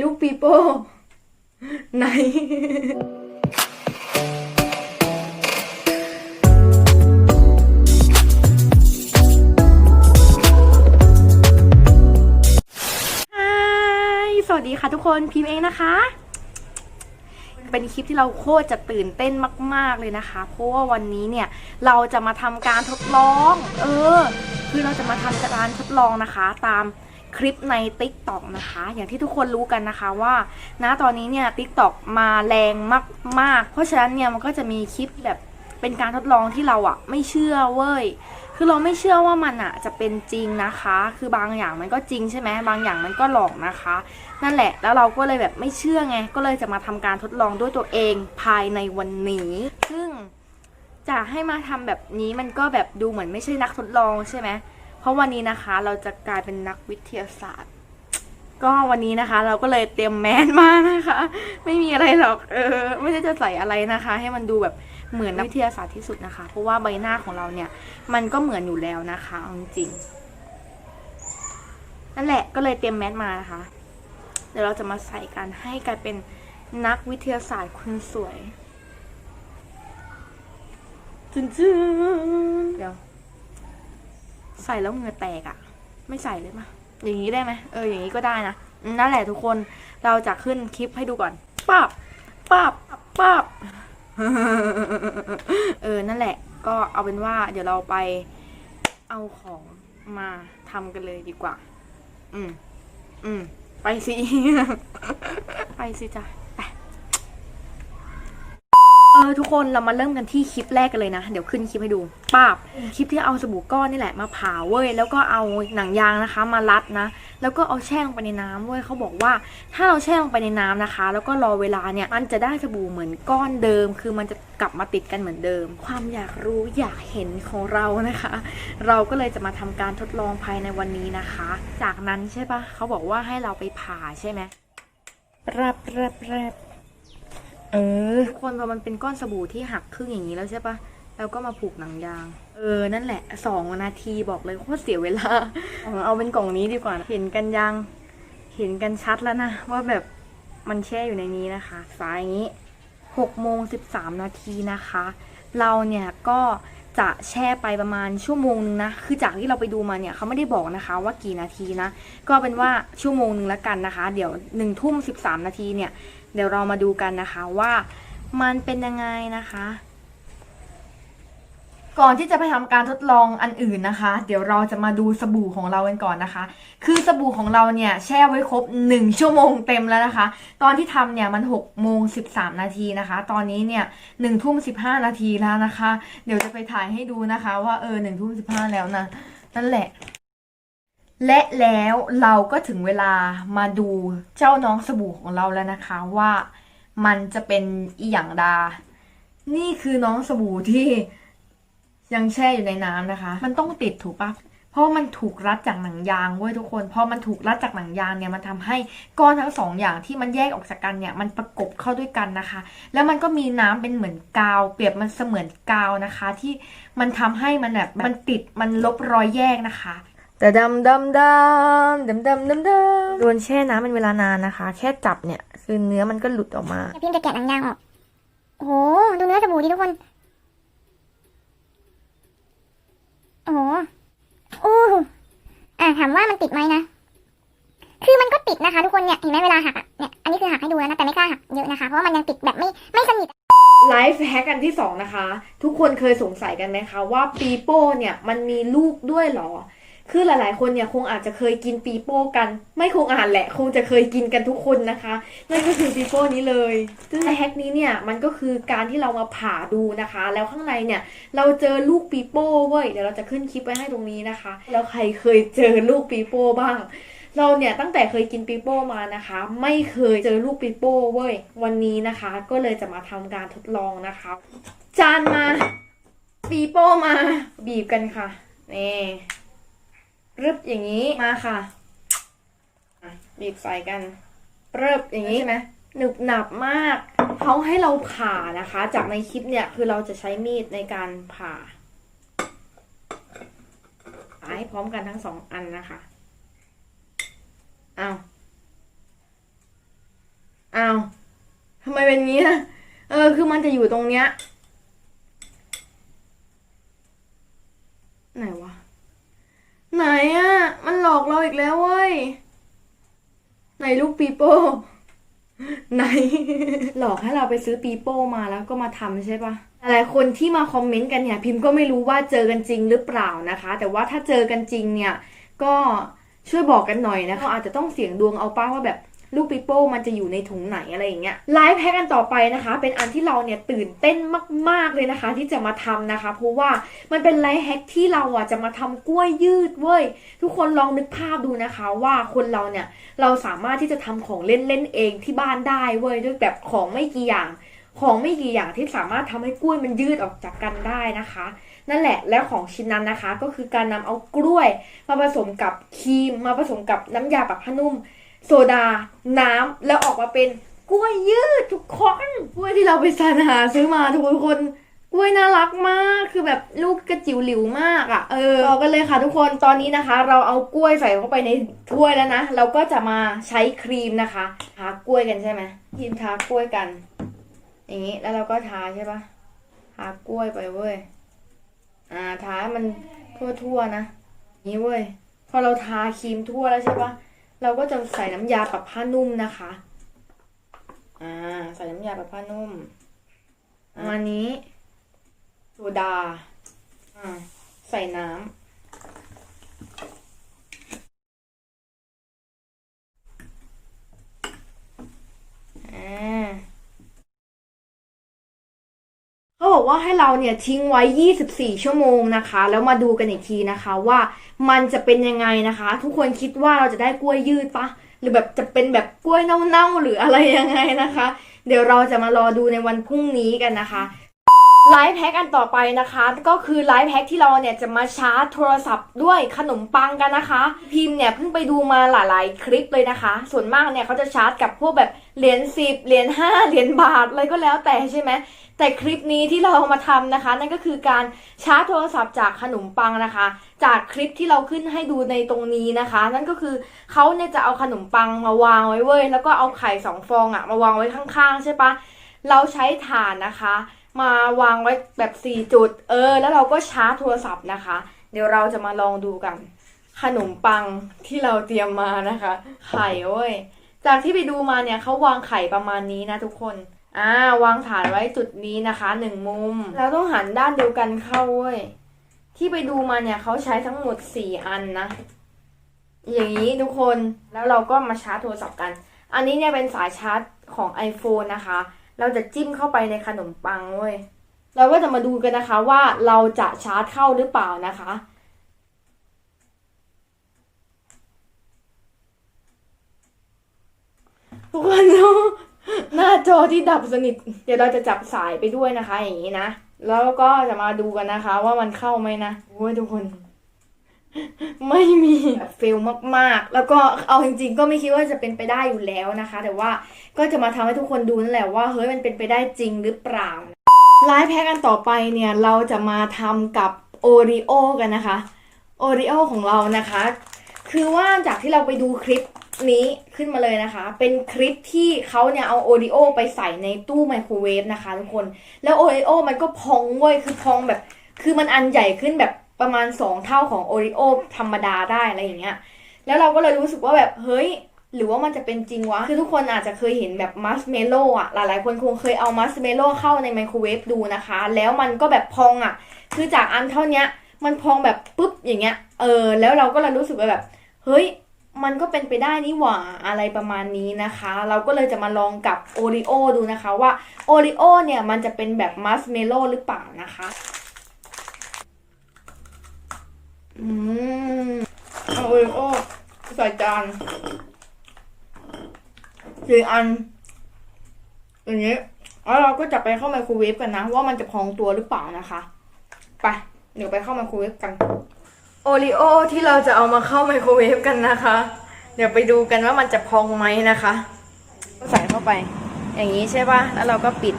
ลูกปีโป้ไหนสวัสดีค่ะทุกคนพิมพ์เองนะคะ เป็นคลิปที่เราโคตรจะตื่นเต้นมาก ๆเลยนะคะ เพราะว่าวันนี้เนี่ยเราจะมาทำการทดลอง เออ คือเราจะมาทำการทดลองนะคะ ตาม คลิปใน t ิ k t o k นะคะ อย่างที่ทุกคนรู้กันนะคะว่าณตอนนี้เนี่ย t ิ k t o k มาแรงมาก ๆ เพราะฉะนั้นเนี่ยมันก็จะมีคลิปแบบเป็นการทดลองที่เราอะไม่เชื่อเว้ย คือเราไม่เชื่อว่ามันอะจะเป็นจริงนะคะ คือบางอย่างมันก็จริงใช่ไหมบางอย่างมันก็หลอกนะคะ นั่นแหละ แล้วเราก็เลยแบบไม่เชื่อไง ก็เลยจะมาทำการทดลองด้วยตัวเองภายในวันนี้ ซึ่งจะให้มาทำแบบนี้มันก็แบบดูเหมือนไม่ใช่นักทดลองใช่ไหม เพราะวันนี้นะคะเราจะกลายเป็นนักวิทยาศาสตร์ ก็วันนี้นะคะ เราก็เลยเตรียมแมสมานะคะ ไม่มีอะไรหรอกเออ ไม่ได้จะใส่อะไรนะคะ ให้มันดูแบบเหมือนนักวิทยาศาสตร์ที่สุดนะคะ เพราะว่าใบหน้าของเราเนี่ย มันก็เหมือนอยู่แล้วนะคะเอาจริงๆนั่นแหละก็เลยเตรียมแมสมานะคะ เดี๋ยวเราจะมาใส่กันให้กลายเป็นนักวิทยาศาสตร์คนสวยจึนจึนเดี๋ยว ใส่แล้วเหงื่อแตกอะ่ะ ไม่ใส่เลยปะอย่างนี้ได้ไหมเอออย่างนี้ก็ได้นะอืมนั่นแหละทุกคนเราจะขึ้นคลิปให้ดูก่อนป้าบป้าบป้าบเออนั่นแหละ ก็เอาเป็นว่า เดี๋ยวเราไปเอาของมาทำกันเลยดีกว่า อืม อืม ไปสิ ไปสิจ้ะไปเออทุกคนเรามาเริ่มกันที่คลิปแรกกันเลยนะ เดี๋ยวขึ้นคลิปให้ดูป้าบคลิปที่เอาสบู่ก้อนนี่แหละมาผ่าเว้ยแล้วก็เอาหนังยางนะคะ มารัดนะ แล้วก็เอาแช่ลงไปในน้ำเว้ยเขาบอกว่า ถ้าเราแช่ลงไปในน้ำนะคะ แล้วก็รอเวลาเนี่ยมันจะได้สบู่เหมือนก้อนเดิม คือมันจะกลับมาติดกันเหมือนเดิม ความอยากรู้อยากเห็นของเรานะคะ เราก็เลยจะมาทำการทดลองภายในวันนี้นะคะ จากนั้นใช่ปะเขาบอกว่าให้เราไปผ่าใช่ไหมแรบแรบแรบ เออ ทุกคนพอมันเป็นก้อนสบู่ที่หักครึ่งอย่างนี้แล้วใช่ปะแล้วก็มาผูกหนังยาง เออ นั่นแหละสองนาทีบอกเลยโคตรเสียเวลาเอาเอาเป็นกล่องนี้ดีกว่า เห็นกันยัง เห็นกันชัดแล้วนะ ว่าแบบมันแช่อยู่ในนี้นะคะสายอย่างนี้หกโมงสิบสามนาทีนะคะ เราเนี่ยก็จะแช่ไปประมาณชั่วโมงนึงนะ คือจากที่เราไปดูมาเนี่ยเขาไม่ได้บอกนะคะว่ากี่นาทีนะ ก็เป็นว่าชั่วโมงนึงแล้วกันนะคะ เดี๋ยวหนึ่งทุ่มสิบสามนาทีเนี่ย เดี๋ยวเรามาดูกันนะคะว่ามันเป็นยังไงนะคะ ก่อนที่จะไปทำการทดลองอันอื่นนะคะ เดี๋ยวเราจะมาดูสบู่ของเรากันก่อนนะคะ คือสบู่ของเราเนี่ยแช่ไว้ครบ 1 ชั่วโมงเต็มแล้วนะคะ ตอนที่ทำเนี่ยมัน6โมง13 นาทีนะคะ ตอนนี้เนี่ย1ทุ่ม15 นาทีแล้วนะคะ เดี๋ยวจะไปถ่ายให้ดูนะคะ ว่าเออ1ทุ่ม15 แล้วนะนั่นแหละ และแล้วเราก็ถึงเวลามาดูเจ้าน้องสบู่ของเราแล้วนะคะ ว่ามันจะเป็นอีหยังดา นี่คือน้องสบู่ที่ยังแช่อยู่ในน้ำนะคะ มันต้องติดถูกปะเพราะมันถูกรัดจากหนังยางเว้ยทุกคนพอมันถูกรัดจากหนังยางเนี่ยมันทำให้ก้อนทั้งสองอย่างที่มันแยกออกจากกันเนี่ยมันประกบเข้าด้วยกันนะคะ แล้วมันก็มีน้ำเป็นเหมือนกาว เปรียบมันเสมือนกาวนะคะ ที่มันทำให้มันแบบมันติดมันลบรอยแยกนะคะ แต่ดำดำดำดำดำดำดำโดนแช่น้ำเป็นเวลานานนะคะ แค่จับเนี่ย คือเนื้อมันก็หลุดออกมาเดี๋ยวพิมพ์จะแกะหนังยางออกโอ้โหดูเนื้อสบู่ดิทุกคนโอ้โหโอ้อะถามว่ามันติดไหมนะ คือมันก็ติดนะคะ ทุกคนเนี่ยเห็นไหมเวลาหักอะเนี่ยอันนี้คือหักให้ดูแล้วนะแต่ไม่กล้าหักเยอะนะคะเพราะว่ามันยังติดแบบไม่ไม่สนิทไลฟ์แฮกกันที่สองนะคะ ทุกคนเคยสงสัยกันไหมคะ ว่าปีโป้เนี่ยมันมีลูกด้วยเหรอ คือหลายๆ คนเนี่ยคงอาจจะเคยกินปีโป้กัน ไม่คงอ่านแหละ คงจะเคยกินกันทุกคนนะคะ นั่นก็คือปีโป้นี้เลยซึ่งในแฮกนี้เนี่ยมันก็คือการที่เรามาผ่าดูนะคะ แล้วข้างในเนี่ยเราเจอลูกปีโป้เว้ยเดี๋ยวเราจะขึ้นคลิปไว้ให้ตรงนี้นะคะ แล้วใครเคยเจอลูกปีโป้บ้างเราเนี่ยตั้งแต่เคยกินปีโป้มานะคะ ไม่เคยเจอลูกปีโป้เว้ยวันนี้นะคะ ก็เลยจะมาทำการทดลองนะคะ จานมาปีโป้มาบีบกันค่ะนี่ รึบอย่างนี้มาค่ะอะบีบใส่กันเริบอย่างนี้ใช่ไหมหนึบหนับมากเขาให้เราผ่านะคะ จากในคลิปเนี่ยคือเราจะใช้มีดในการผ่าผ่าให้พร้อมกันทั้งสองอันนะคะอ้าวอ้าวทำไมเป็นงี้อะเออ คือมันจะอยู่ตรงเนี้ย ไหนวะ ไหนอะมันหล อีกแล้วเว้ย ไหนลูกปีโป้ ไหน หลอกให้เราไปซื้อปีโป้มาแล้วก็มาทำใช่ปะหลายคนที่มาคอมเมนต์กันเนี่ย พิมพ์ก็ไม่รู้ว่าเจอกันจริงหรือเปล่านะคะ แต่ว่าถ้าเจอกันจริงเนี่ย ก็ช่วยบอกกันหน่อยนะคะอาจจะต้องเสี่ยงดวงเอาป้าว่าแบบ ลูกปิโป้มันจะอยู่ในถุงไหนอะไรอย่างเงี้ยไลฟ์แพ็กกันต่อไปนะคะ เป็นอันที่เราเนี่ยตื่นเต้นมาก ๆเลยนะคะ ที่จะมาทำนะคะ เพราะว่ามันเป็นไลฟ์แฮกที่เราอะจะมาทำกล้วยยืดเว้ยทุกคนลองนึกภาพดูนะคะ ว่าคนเราเนี่ยเราสามารถที่จะทำของเล่นเล่นเองที่บ้านได้เว้ยด้วยแบบของไม่กี่อย่างของไม่กี่อย่างที่สามารถทำให้กล้วยมันยืดออกจากกันได้นะคะ นั่นแหละแล้วของชิ้นนั้นนะคะ ก็คือการนำเอากล้วย มาผสมกับครีม มาผสมกับน้ำยาปรับผ้านุ่ม โซดา น้ำแล้วออกมาเป็นกล้วยยืดทุกคนกล้วยที่เราไปสรรหาซื้อมาทุกคนกล้วยน่ารักมากคือแบบลูกกระจิ๋วหลิวมากอะ่ะเออต่อกันเลยค่ะทุกคนตอนนี้นะคะ เราเอากล้วยใส่เข้าไปในถ้วยแล้วนะเราก็จะมาใช้ครีมนะคะทากล้วยกันใช่ไหมครีมทากล้วยกัน อย่างนี้แล้วเราก็ทาใช่ปะทากล้วยไปเว้ยอ่าทามันทั่วๆนะนี่เว้ยพอเราทาครีมทั่วแล้วใช่ปะ เราก็จะใส่น้ำยาปรับผ้านุ่มนะคะ อ่า ใส่น้ำยาปรับผ้านุ่มประมาณนี้โซดา อ่า ใส่น้ำอ่า เขาบอกว่าให้เราเนี่ยทิ้งไว้ 24 ชั่วโมงนะคะ แล้วมาดูกันอีกทีนะคะว่ามันจะเป็นยังไงนะคะ ทุกคนคิดว่าเราจะได้กล้วยยืดปะหรือแบบจะเป็นแบบกล้วยเน่าๆหรืออะไรยังไงนะคะ เดี๋ยวเราจะมารอดูในวันพรุ่งนี้กันนะคะ ไลฟ์แพ็กอันต่อไปนะคะ ก็คือไลฟ์แพ็กที่เราเนี่ยจะมาชาร์จโทรศัพท์ด้วยขนมปังกันนะคะ พิมพ์เนี่ยเพิ่งไปดูมาหลายๆคลิปเลยนะคะ ส่วนมากเนี่ยเขาจะชาร์จกับพวกแบบเหรียญสิบเหรียญห้าเหรียญบาทอะไรก็แล้วแต่ใช่ไหมแต่คลิปนี้ที่เรามาทำนะคะ นั่นก็คือการชาร์จโทรศัพท์จากขนมปังนะคะ จากคลิปที่เราขึ้นให้ดูในตรงนี้นะคะ นั่นก็คือเขาเนี่ยจะเอาขนมปังมาวางไว้เว้ยแล้วก็เอาไข่สองฟองอะมาวางไว้ข้างๆ ใช่ปะเราใช้ถ่านนะคะ มาวางไว้แบบสี่จุด เออ แล้วเราก็ชาร์จโทรศัพท์นะคะ เดี๋ยวเราจะมาลองดูกัน ขนมปังที่เราเตรียมมานะคะ ไข่เว้ย จากที่ไปดูมาเนี่ยเขาวางไข่ประมาณนี้นะทุกคน อ่าวางฐานไว้จุดนี้นะคะหนึ่งมุม แล้วต้องหันด้านเดียวกันเข้าเว้ย ที่ไปดูมาเนี่ยเขาใช้ทั้งหมดสี่อันนะ อย่างนี้ทุกคน แล้วเราก็มาชาร์จโทรศัพท์กัน อันนี้เนี่ยเป็นสายชาร์จของ iPhone นะคะ เราจะจิ้มเข้าไปในขนมปังเว้ยเราก็จะมาดูกันนะคะว่าเราจะชาร์จเข้าหรือเปล่านะคะ ทุกคนดูหน้าจอที่ดับสนิท เดี๋ยวเราจะจับสายไปด้วยนะคะ อย่างนี้นะ แล้วก็จะมาดูกันนะคะ ว่ามันเข้าไหมนะโอ้ยทุกคน ไม่มีเฟลมากๆ แล้วก็เอาจริงๆ ก็ไม่คิดว่าจะเป็นไปได้อยู่แล้วนะคะ แต่ว่าก็จะมาทำให้ทุกคนดูนั่นแหละว่าเฮ้ยมันเป็นไปได้จริงหรือเปล่าไลฟ์แพ็กกันต่อไปเนี่ย เราจะมาทำกับโอริโอกันนะคะโอริโอของเรานะคะ คือว่าจากที่เราไปดูคลิปนี้ขึ้นมาเลยนะคะ เป็นคลิปที่เขาเนี่ยเอาโอริโอไปใส่ในตู้ไมโครเวฟนะคะทุกคน แล้วโอริโอมันก็พองเว้ยคือพองแบบ คือมันอันใหญ่ขึ้นแบบ ประมาณสองเท่าของโอริโอธรรมดาได้อะไรอย่างเงี้ย แล้วเราก็เลยรู้สึกว่าแบบเฮ้ย หรือว่ามันจะเป็นจริงวะ คือทุกคนอาจจะเคยเห็นแบบมัสเมโล่อะหลายๆ คนคงเคยเอามัสเมโล่เข้าในไมโครเวฟดูนะคะ แล้วมันก็แบบพองอะคือจากอันเท่าเนี้ยมันพองแบบปุ๊บอย่างเงี้ย เออ แล้วเราก็เลยรู้สึกว่าแบบ เฮ้ยมันก็เป็นไปได้นี่หว่าอะไรประมาณนี้นะคะ เราก็เลยจะมาลองกับโอริโอดูนะคะว่าโอริโอเนี่ยมันจะเป็นแบบมัสเมโล่หรือเปล่านะคะ อืมเอาโอริโอใส่จานสี่อัน อย่างนี้แล้วเราก็จะไปเข้าไมโครเวฟกันนะ ว่ามันจะพองตัวหรือเปล่านะคะ ไป เดี๋ยวไปเข้าไมโครเวฟกัน โอริโอที่เราจะเอามาเข้าไมโครเวฟกันนะคะ เดี๋ยวไปดูกันว่ามันจะพองไหมนะคะก็ใส่เข้าไป อย่างนี้ใช่ปะแล้วเราก็ปิด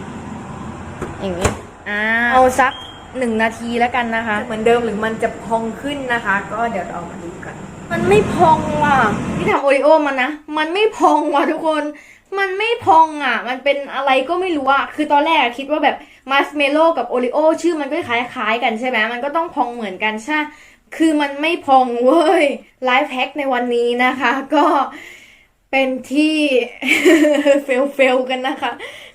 อย่างนี้อ่าเอาสัก หนึ่งนาทีแล้วกันนะคะ เหมือนเดิมหรือมันจะพองขึ้นนะคะ ก็เดี๋ยวเรามาดูกัน มันไม่พองว่ะที่ทำโอริโอมันนะ มันไม่พองว่ะทุกคน มันไม่พองอะ มันเป็นอะไรก็ไม่รู้อะ คือตอนแรกอะคิดว่าแบบมาร์ชเมลโล่กับโอริโอชื่อมันก็คล้ายๆกันใช่ไหมมันก็ต้องพองเหมือนกันใช่ คือมันไม่พองเว้ยไลฟ์แพ็คในวันนี้นะคะ ก็ เป็นที่เฟลเฟลกันนะคะ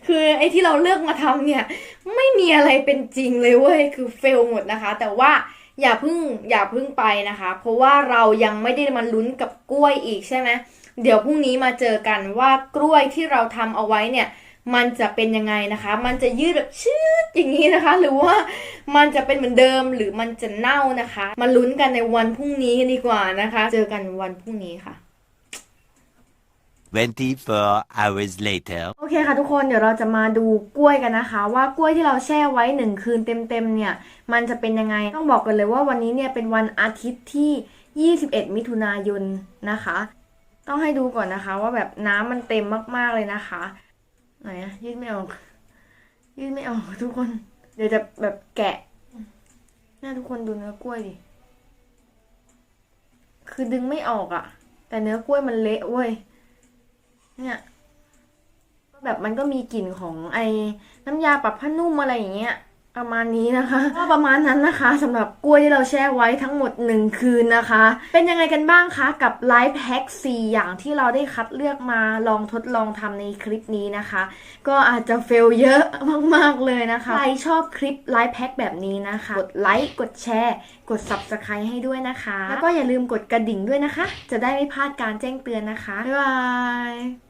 คือไอ้ที่เราเลือกมาทำเนี่ย ไม่มีอะไรเป็นจริงเลยเว้ย คือเฟลหมดนะคะ แต่ว่าอย่าพึ่งอย่าพึ่งไปนะคะ เพราะว่าเรายังไม่ได้มาลุ้นกับกล้วยอีกใช่ไหมเดี๋ยวพรุ่งนี้มาเจอกันว่ากล้วยที่เราทำเอาไว้เนี่ยมันจะเป็นยังไงนะคะ มันจะยืดแบบชืดอย่างนี้นะคะ หรือว่ามันจะเป็นเหมือนเดิมหรือมันจะเน่านะคะ มาลุ้นกันในวันพรุ่งนี้กันดีกว่านะคะ เจอกันวันพรุ่งนี้ค่ะ 24 hours later. โอเคค่ะทุกคนเดี๋ยวเราจะมาดูกล้วยกันนะคะ ว่ากล้วยที่เราแช่ไว้หนึ่งคืนเต็มๆเนี่ย มันจะเป็นยังไงต้องบอกกันเลยว่าวันนี้เนี่ยเป็นวันอาทิตย์ที่ 21 มิถุนายนนะคะ ต้องให้ดูก่อนนะคะว่าแบบน้ำมันเต็มมากๆเลยนะคะไหนอะยืดไม่ออก ยืดไม่ออกทุกคน เดี๋ยวจะแบบแกะเนี่ยทุกคนดูเนื้อกล้วยดิคือดึงไม่ออกอะแต่เนื้อกล้วยมันเละเว้ย เนี่ยแบบมันก็มีกลิ่นของไอ้น้ำยาปรับผ้านุ่มอะไรอย่างเงี้ยประมาณนี้นะคะก็ประมาณนั้นนะคะสำหรับกล้วยที่เราแช่ไว้ทั้งหมด 1 คืนนะคะ เป็นยังไงกันบ้างคะกับไลฟ์แฮ็ก4อย่างที่เราได้คัดเลือกมาลองทดลองทำในคลิปนี้นะคะ ก็อาจจะเฟลเยอะมากๆเลยนะคะ ใครชอบคลิปไลฟ์แพ็กแบบนี้นะคะ กดไลค์กดแชร์กด Subscribe ให้ด้วยนะคะ แล้วก็อย่าลืมกดกระดิ่งด้วยนะคะ จะได้ไม่พลาดการแจ้งเตือนนะคะบ๊ายบาย